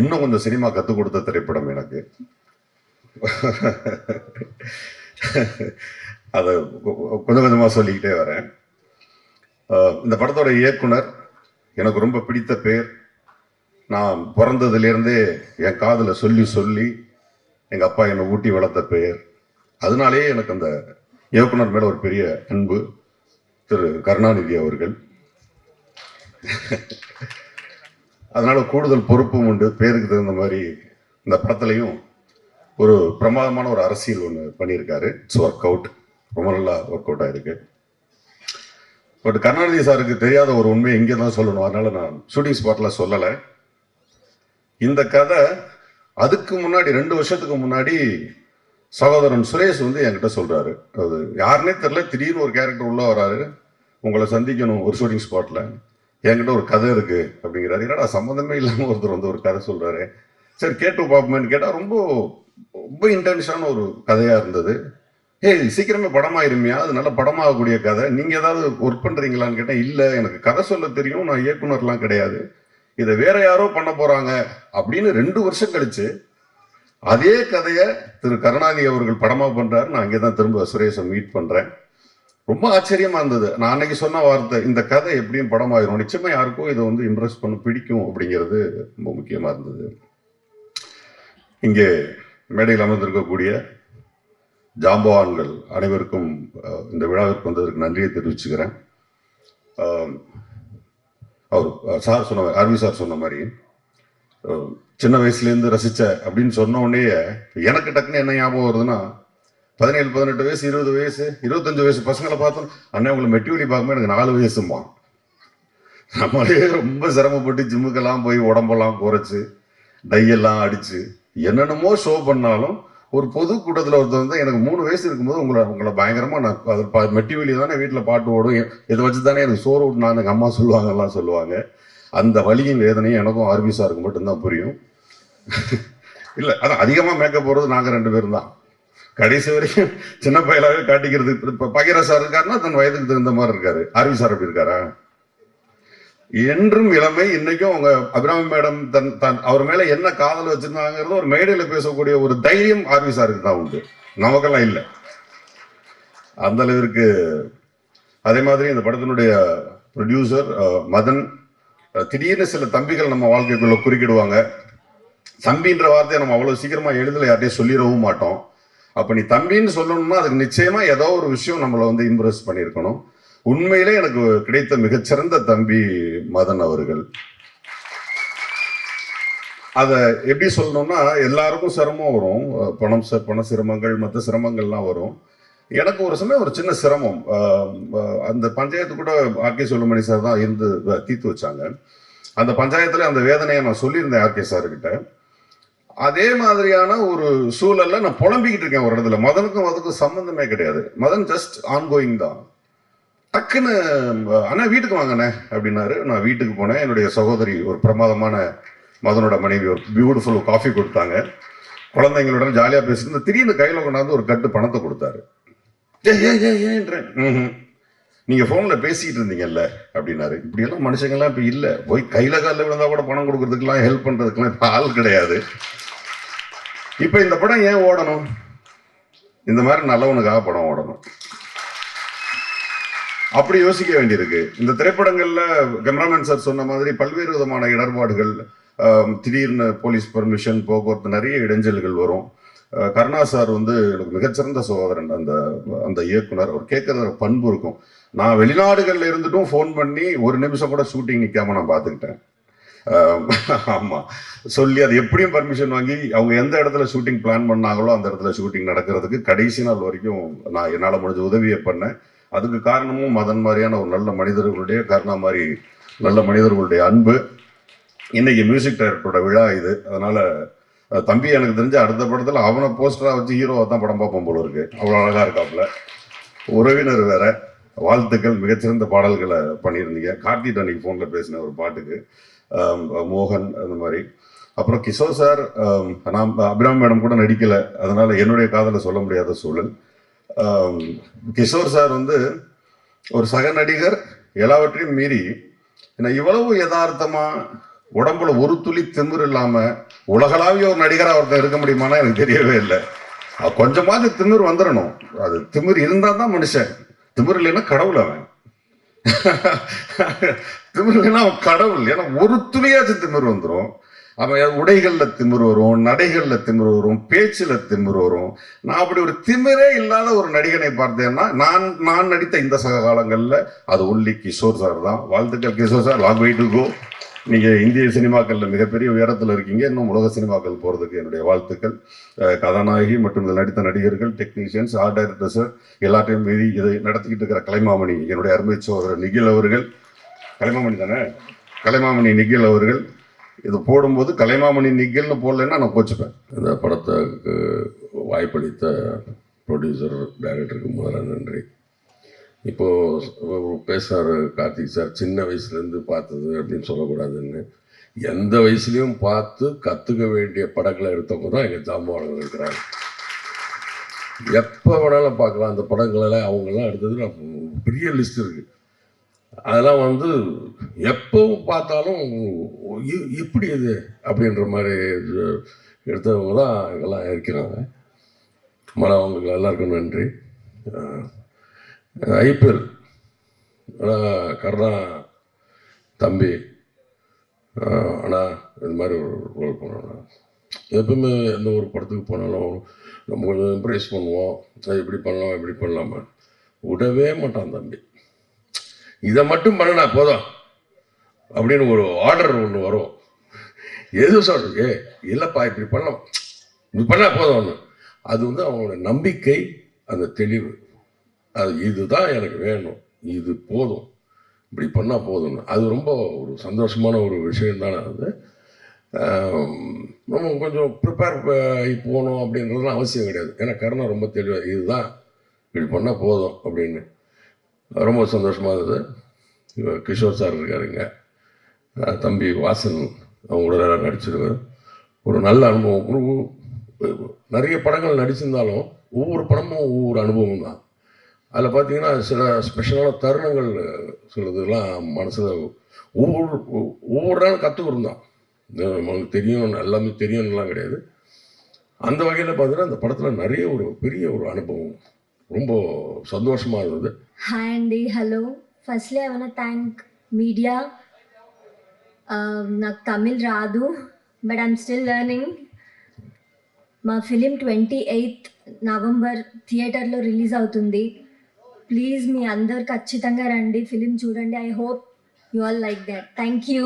இன்னும் கொஞ்சம் சினிமா கற்றுக் கொடுத்த திரைப்படம் எனக்கு. அதை கொஞ்சம் கொஞ்சமாக சொல்லிக்கிட்டே வரேன். இந்த படத்தோட இயக்குனர் எனக்கு ரொம்ப பிடித்த பேர். நான் பிறந்ததுலேருந்தே என் காதில் சொல்லி சொல்லி எங்கள் அப்பா என்னை ஊட்டி வளர்த்த பெயர் அதனாலேயே எனக்கு அந்த இயக்குனர் மேலே ஒரு பெரிய அன்பு திரு கருணாநிதி அவர்கள். அதனால் கூடுதல் பொறுப்பும் உண்டு. பேருக்கு தகுந்த மாதிரி இந்த படத்துலையும் ஒரு பிரமாதமான ஒரு அரசியல் ஒன்று பண்ணியிருக்காரு. இட்ஸ் ஒர்க் அவுட் ரொம்ப நல்லா ஒர்க் அவுட் ஆயிருக்கு. பட் கருணாநிதி சாருக்கு தெரியாத ஒரு உண்மையை இங்கே தான் சொல்லணும். அதனால நான் ஷூட்டிங் ஸ்பாட்டில் சொல்லலை. இந்த கதை அதுக்கு முன்னாடி ரெண்டு வருஷத்துக்கு முன்னாடி சகோதரன் சுரேஷ் வந்து என்கிட்ட சொல்கிறாரு அது யாருன்னே தெரில திடீர்னு ஒரு கேரக்டர் உள்ளே வராரு. உங்களை சந்திக்கணும் ஒரு ஷூட்டிங் ஸ்பாட்டில் என்கிட்ட ஒரு கதை இருக்கு அப்படிங்கிறாரு. என்னடா சம்மந்தமே இல்லாம ஒருத்தர் வந்து ஒரு கதை சொல்றாரு. சரி கேட்டு பார்ப்போமேன்னு கேட்டால் ரொம்ப ரொம்ப இன்டென்ஷான ஒரு கதையா இருந்தது. ஏய் சீக்கிரமே படமாயிருமியா அது நல்ல படமாகக்கூடிய கதை. நீங்க ஏதாவது ஒர்க் பண்றீங்களான்னு கேட்டேன் இல்ல எனக்கு கதை சொல்ல தெரியும். நான் இயக்குனர்லாம் கிடையாது. இதை வேற யாரோ பண்ண போறாங்க அப்படின்னு ரெண்டு வருஷம் கழிச்சு அதே கதையை திரு. கருணாநிதி அவர்கள் படமா பண்றாரு. நான் அங்கே தான் திரும்ப சுரேஷை மீட் பண்றேன். ரொம்ப ஆச்சரியமா இருந்தது. நான் அன்னைக்கு சொன்ன வார்த்தை இந்த கதை எப்படியும் படம் ஆயிரும் நிச்சயமா யாருக்கும் இதை வந்து இம்ப்ரெஸ் பண்ண பிடிக்கும் அப்படிங்கிறது ரொம்ப முக்கியமா இருந்தது. இங்கே மேடையில் அமர்ந்திருக்கக்கூடிய ஜாம்பவான்கள் அனைவருக்கும் இந்த விழாவிற்கு வந்ததற்கு நன்றியை தெரிவிச்சுக்கிறேன். அவர் சார் சொன்ன மாதிரி அரவி சார் சொன்ன மாதிரி சின்ன வயசுலேருந்து ரசித்த அப்படின்னு சொன்ன உடனே எனக்கு டக்குன்னு என்ன ஞாபகம் வருதுன்னா பதினேழு பதினெட்டு வயசு இருபது வயசு இருபத்தஞ்சு வயசு பசங்களை பார்த்தோம் அண்ணன் உங்களை மெட்டிவிட்டி பார்க்கும்போது எனக்கு நாலு வயசுமா நம்மளே ரொம்ப சிரமப்பட்டு ஜிம்முக்கெல்லாம் போய் உடம்பெல்லாம் குறைச்சி டையெல்லாம் அடிச்சு என்னென்னமோ ஷோ பண்ணாலும் ஒரு பொது கூட்டத்தில் ஒருத்தர் வந்து எனக்கு மூணு வயசு இருக்கும்போது உங்களை உங்களை பயங்கரமாக நான் அது ப- மெட்டி வெளியே தானே வீட்டில் பாட்டு ஓடும் இதை வச்சு தானே எனக்கு சோறு விட்டுனா எங்கள் அம்மா சொல்லுவாங்கலாம் சொல்லுவாங்க. அந்த வலியும் வேதனையும் எனக்கும் ஆர்பி சாருக்கு மட்டும்தான் புரியும். இல்லை அதான் அதிகமாக மேக்கப் போகிறது நாங்கள் ரெண்டு பேரும் தான். கடைசி வரைக்கும் சின்ன பயலாவே காட்டிக்கிறது. இப்போ பகிர சார் இருக்காருன்னா தன் வயதுக்கு தகுந்த மாதிரி இருக்காரு. ஆர்வி சார் அப்படி இருக்காரா? என்றும் இளமை இன்னைக்கும் அவங்க அபிராமி மேடம் தன் தன் அவர் மேல என்ன காதல் வச்சிருந்தாங்கிறது ஒரு மேடையில பேசக்கூடிய ஒரு தைரியம் ஆர்வி சாருக்கு தான் உண்டு. நமக்கெல்லாம் இல்லை. அந்த அளவிற்கு அதே மாதிரி இந்த படத்தினுடைய ப்ரொடியூசர் மதன் திடீர்னு சில தம்பிகள் நம்ம வாழ்க்கைக்குள்ள குறுக்கிடுவாங்க. தம்பின்ற வார்த்தையை நம்ம அவ்வளவு சீக்கிரமா எளிதில் யார்ட்டையும் சொல்லிடவும் மாட்டோம். அப்போ நீ தம்பின்னு சொல்லணும்னா அதுக்கு நிச்சயமா ஏதோ ஒரு விஷயம் நம்மளை வந்து இம்ப்ரெஸ் பண்ணியிருக்கணும். உண்மையிலே எனக்கு கிடைத்த மிகச்சிறந்த தம்பி மதன் அவர்கள். அதை எப்படி சொல்லணும்னா எல்லாருக்கும் சிரமம் வரும். பணம் ச- பண சிரமங்கள் மற்ற சிரமங்கள்லாம் வரும். எனக்கு ஒரு சமயம் ஒரு சின்ன சிரமம். அந்த பஞ்சாயத்து கூட ஆர்கே சொல்லுமணி சார் தான் இருந்து வ- தீர்த்து வச்சாங்க. அந்த பஞ்சாயத்தில் அந்த வேதனையை நான் சொல்லியிருந்தேன் ஆர்கே சார்கிட்ட. அதே மாதிரியான ஒரு சூழல்ல நான் புலம்பிக்கிட்டு இருக்கேன் ஒரு இடத்துல. மதனுக்கும் அதுக்கும் சம்பந்தமே கிடையாது. மதன் ஜஸ்ட் ஆன்கோயிங் தான். டக்குன்னு அண்ணா வீட்டுக்கு வாங்கண்ணே அப்படின்னாரு. நான் வீட்டுக்கு போனேன். என்னுடைய சகோதரி ஒரு பிரமாதமான மதனோட மனைவி ஒரு பியூட்டிஃபுல் காஃபி கொடுத்தாங்க. குழந்தைங்களுடன் ஜாலியாக பேசிட்டு திடீர்னு கையில் கொண்டாந்து ஒரு கட்டு பணத்தை கொடுத்தாரு. ஏ ஏ ஏ ஏன்றேன் ம் நீங்கள் ஃபோனில் பேசிகிட்டு இருந்தீங்கல்ல அப்படின்னாரு. இப்படியெல்லாம் மனுஷங்கெல்லாம் இப்போ இல்லை. போய் கையில் காலில் விழுந்தா கூட பணம் கொடுக்கறதுக்கெல்லாம் ஹெல்ப் பண்ணுறதுக்கெல்லாம் இப்போ ஆள் கிடையாது. இப்ப இந்த படம் ஏன் ஓடணும்? இந்த மாதிரி நல்லவனுக்காக படம் ஓடணும். அப்படி யோசிக்க வேண்டியிருக்கு. இந்த திரைப்படங்கள்ல கேமராமேன் சார் சொன்ன மாதிரி பல்வேறு விதமான இடர்பாடுகள் திடீர்னு போலீஸ் பர்மிஷன் போக்குவரத்து நிறைய இடைஞ்சல்கள் வரும். கருணா சார் வந்து எனக்கு மிகச்சிறந்த சகோதரன். அந்த அந்த இயக்குனர். அவர் கேட்கற பண்பு இருக்கும். நான் வெளிநாடுகள்ல இருந்துட்டும் ஃபோன் பண்ணி ஒரு நிமிஷம் கூட ஷூட்டிங் நிற்காம நான் பார்த்துக்கிட்டேன். ஆமாம் சொல்லி அது எப்படியும் பர்மிஷன் வாங்கி அவங்க எந்த இடத்துல ஷூட்டிங் பிளான் பண்ணாங்களோ அந்த இடத்துல ஷூட்டிங் நடக்கிறதுக்கு கடைசி நாள் வரைக்கும் நான் என்னால் முடிஞ்ச உதவியை பண்ணேன். அதுக்கு காரணமும் மதன் மாதிரியான ஒரு நல்ல மனிதர்களுடைய கருணா மாதிரி நல்ல மனிதர்களுடைய அன்பு. இன்னைக்கு மியூசிக் டைரக்டரோட விழா இது. அதனால தம்பி எனக்கு தெரிஞ்ச அடுத்த படத்தில் அவனை போஸ்டராக வச்சு ஹீரோவை தான் படம் பார்ப்போம் போல இருக்கு. அவ்வளோ அழகாக இருக்காப்புல. உறவினர் வேற. வாழ்த்துக்கள். மிகச்சிறந்த பாடல்களை பண்ணியிருந்தீங்க. கார்த்திக் அன்னைக்கு ஃபோனில் பேசின ஒரு பாட்டுக்கு. மோகன் அந்த மாதிரி. அப்புறம் கிஷோர் சார் நான் அபிராம் மேடம் கூட நடிக்கலை. அதனால் என்னுடைய காதலை சொல்ல முடியாத சூழல். கிஷோர் சார் வந்து ஒரு சக நடிகர் எல்லாவற்றையும் மீறி என்ன இவ்வளவு யதார்த்தமாக உடம்புல ஒரு துளி திமிர் இல்லாமல் உலகளாவிய ஒரு நடிகராக ஒருத்தர் இருக்க முடியுமானா எனக்கு தெரியவே இல்லை. கொஞ்சமாவது திமிர் வந்துடணும் அது திமிர் இருந்தால் தான் மனுஷன். திமிர் இல்லைன்னா கடவுள் அவன். திமிர் இல்லைன்னா அவன் கடவுள். ஏன்னா ஒரு துளியாச்சும் திமிர் வந்துடும் அவன் உடைகள்ல திமிர் வரும் நடைகள்ல திமிர் வரும் பேச்சுல திமிர் வரும். நான் அப்படி ஒரு திமிரே இல்லாத ஒரு நடிகனை பார்த்தேன்னா நான் நான் நடித்த இந்த சக காலங்களில் அது ஒன்லி கிஷோர் சார் தான். வாழ்த்துக்கள் Kishore sir long way to go நீங்கள் இந்திய சினிமாக்களில் மிகப்பெரிய உயரத்தில் இருக்கீங்க. இன்னும் உலக சினிமாக்கள் போகிறதுக்கு என்னுடைய வாழ்த்துக்கள். கதாநாயகி மற்றும் இதில் நடித்த நடிகர்கள் டெக்னீஷியன்ஸ் ஆர்ட் டைரக்டர்ஸ் எல்லாத்தையும் மீறி இதை நடத்திக்கிட்டு இருக்கிற கலைமாமணி என்னுடைய அருமை சோதரர் நிகில் அவர்கள் கலைமாமணி தானே? கலைமாமணி நிகில் அவர்கள். இது போடும்போது கலைமாமணி நிகில்னு போடலைன்னா நான் கோச்சுப்பேன். இந்த படத்துக்கு வாய்ப்பளித்த ப்ரொடியூசர் டைரக்டருக்கு முதல்ல நன்றி. இப்போது பேசுகிறார் கார்த்திக் சார் சின்ன வயசுலேருந்து பார்த்தது அப்படின்னு சொல்லக்கூடாதுன்னு. எந்த வயசுலையும் பார்த்து கற்றுக்க வேண்டிய படங்களை எடுத்தவங்க தான் எங்கள் ஜாம்பவானங்கள் இருக்கிறாங்க. எப்போ வேணாலும் பார்க்கலாம். அந்த படங்களெல்லாம் அவங்கெல்லாம் எடுத்தது நான் பெரிய லிஸ்ட் இருக்குது அதெல்லாம் வந்து எப்போ பார்த்தாலும் இ- இப்படி இது அப்படின்ற மாதிரி எடுத்தவங்களாம் எடுத்தவங்க தான் இங்கெல்லாம் இருக்கிறாங்க. மன அவங்களுக்கு எல்லாருக்கும் நன்றி. ஐபிஎல். கருணா தம்பி அண்ணா இது மாதிரி ஒரு ரோல் பண்ணணும் எப்பவுமே எந்த ஒரு படத்துக்கு போனாலும் நம்ம கொஞ்சம் இம்ப்ரெஸ் பண்ணுவோம். அது இப்படி பண்ணலாம் இப்படி பண்ணலாமா விடவே மாட்டான் தம்பி. இதை மட்டும் பண்ணினா போதும். அப்படின்னு ஒரு ஆர்டர் ஒன்று வரும். எது சொல்றது ஏ இல்லைப்பா இப்படி பண்ணலாம் இப்படி பண்ணால் போதும் ஒன்று அது வந்து அவங்களோட நம்பிக்கை அந்த தெளிவு. அது இதுதான் எனக்கு வேணும். இது போதும். இப்படி பண்ணால் போதும்னு. அது ரொம்ப ஒரு சந்தோஷமான ஒரு விஷயம் தானே அது. நம்ம கொஞ்சம் ப்ரிப்பேர் ஆகி போகணும் அப்படின்றதுலாம் அவசியம் கிடையாது. ஏன்னா கருணா ரொம்ப தெளிவாக இதுதான். இப்படி பண்ணால் போதும் அப்படின்னு. ரொம்ப சந்தோஷமாக இருந்தது. கிஷோர் சார் இருக்காருங்க தம்பி வாசன் அவங்க கூட நடிச்சிருவேன் ஒரு நல்ல அனுபவம். ஒரு நிறைய படங்கள் நடிச்சிருந்தாலும் ஒவ்வொரு படமும் ஒவ்வொரு அனுபவம் தான். அதில் பார்த்தீங்கன்னா சில ஸ்பெஷலான தருணங்கள் சிலதுலாம் மனசில் ஒவ்வொரு ஒவ்வொரு நாளும் கற்றுக்கிட்டு தான். நமக்கு தெரியும் எல்லாமே தெரியும்லாம் கிடையாது. அந்த வகையில் பார்த்தீங்கன்னா அந்த படத்தில் நிறைய ஒரு பெரிய ஒரு அனுபவம். ரொம்ப சந்தோஷமாக இருந்தது హాయ్ అండి hello firstly I want thank media నాకు తమిళ్ రాదు బట్ ఐమ్ స్టిల్ లెర్నింగ్ మా ఫిలిం ట్వంటీ ఎయిత్ నవంబర్ థియేటర్లో రిలీజ్ అవుతుంది ప్లీజ్ మీ అందరు ఖచ్చితంగా రండి ఫిలిం చూడండి I hope you all like that thank you